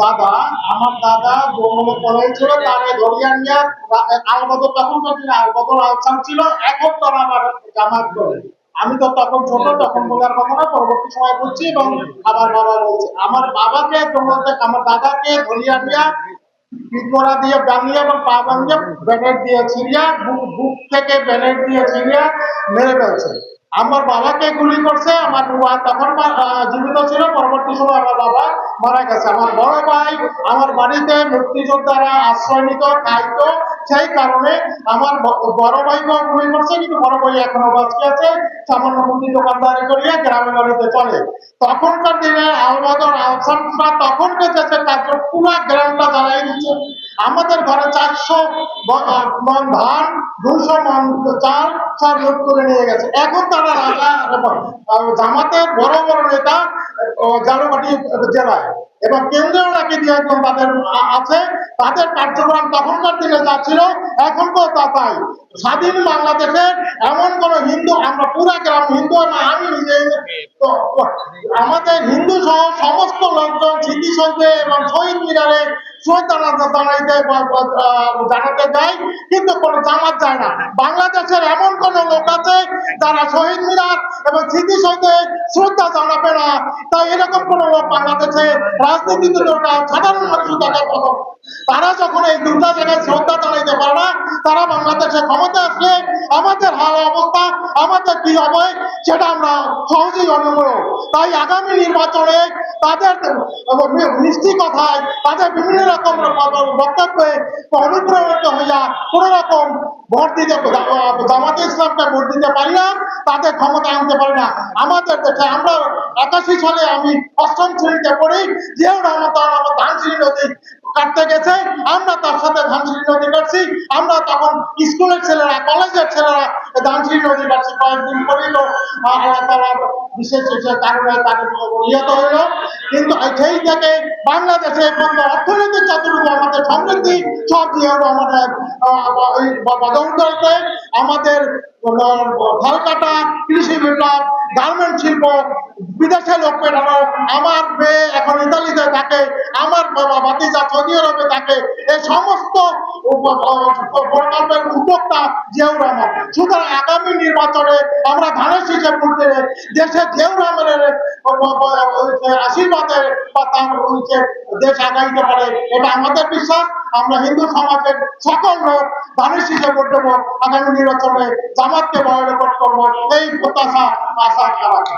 দাদা আমার দাদা তারে ছিল এখন আমার জামাত করে। আমি তো তখন ছোট, তখন বলার কথা না, পরবর্তী সময় বলছি এবং আমার বাবা বলছে, আমার বাবাকে জঙ্গল থেকে আমার দাদাকে ধরিয়া নিয়ে পিটমোড়া দিয়ে বানিয়ে এবং পা বানিয়ে ব্যানেট দিয়ে ছিঁড়িয়া বুক থেকে ব্যানেট দিয়ে ছিঁড়িয়া মেরে ফেলছে। আমার বাবাকে গুলি করছে, আমার বাবা তখন জীবিত ছিল, পরবর্তী সময় আমার বাবা মারা গেছে। আমার বড় ভাই আমার বাড়িতে মুক্তিযোদ্ধারা আশ্রয় নিত, খাইতো সেই কারণে আমার বড় ভাইকেও গুলি করছে কিন্তু বড় ভাই এখনও বাঁচিয়ে আছে। সামান্য মুদি দোকানদারি করিয়া গ্রামে বাড়িতে চলে। তখনকার দিনে আলবদর আলসানরা তখনকে যেতে কার্য পুরা গ্রামটা জ্বালাই দিচ্ছে। আমাদের ঘরে চারশো মন ধান দুশো মন চাল সব লুট করে নিয়ে গেছে। এখন তারা রাজা জামাতের বড় বড় নেতা আহ, জেলায়। এবং কেন্দ্রীয় নাকি একদম তাদের আছে? তাদের কার্যক্রম তখনকার দিনে যা ছিল এখনকার তা তাই। স্বাধীন বাংলাদেশে এমন কোন হিন্দু আমরা পুরা গ্রাম হিন্দু আমি নিজে আমাদের হিন্দু সহ সমস্ত লোকজন স্মৃতিসৌধে এবং শহীদ মিনারে বা- আহ, জানাতে যায় কিন্তু কোনো জামাত যায় না। বাংলাদেশের এমন কোন লোক আছে যারা শহীদ মিনার এবং স্মৃতিসৌধে শ্রদ্ধা জানাবে না? তাই এরকম কোন লোক বাংলাদেশে রাজনীতিতে সাধারণ কখন তারা যখন এই দুটা জায়গায় শ্রদ্ধা জানাইতে পারে না তারা বাংলাদেশে ক্ষমতা কি হবে? সেটা আমরা সহজেই অনুভব তাই আগামী নির্বাচনে তাদের, মিষ্টি কথায় তাদের বিভিন্ন রকম বক্তব্যে অনুপ্রাণিত হইয়া কোন রকম ভোট দিতে জামাতে ইসলামকে ভোট দিতে পারি না, তাদের ক্ষমতা আনতে পারি না। আমাদের দেশে আমরা একাশি সালে আমি অষ্টম শ্রেণীতে পড়ি রহমত আমার ধানসিঁড়ি নদী কাটতে গেছে, আমরা তার সাথে ধানসিঁড়ি নদী কাটছি, আমরা তখন স্কুলের ছেলেরা, কলেজের ছেলেরা ধানসিঁড়ি নদী কাটছি। কয়েকদিন পরেই আল্লাহ তাআলার বিশেষ বিশেষ কারণে তাদের ইয়ত হইল কিন্তু সেই থেকে বাংলাদেশে অর্থনৈতিক যতটুকু আমাদের সমৃদ্ধি, সব দিয়ে আমাদের বদল করতে আমাদের ফল কাটা, কৃষি বিপ্লব গার্মেন্ট শিল্প বিদেশে লোক আমার মেয়ে এখন ইতালিতে থাকে, আমার বাবা সৌদি আরবে থাকে, এই সমস্ত প্রকল্পের উদ্যোক্তা জিয়াউর রহমান। সুতরাং আগামী নির্বাচনে আমরা ধানের শীষে দেশে জিয়াউর রহমানের বা তার হচ্ছে দেশ আগাইতে পারে, এটা আমাদের বিশ্বাস। আমরা হিন্দু সমাজের সকল লোক ধানের শীষে দেবো আগামী নির্বাচনে। জামাতকে বয়কট করব এই প্রত্যাশা আশা রাখি।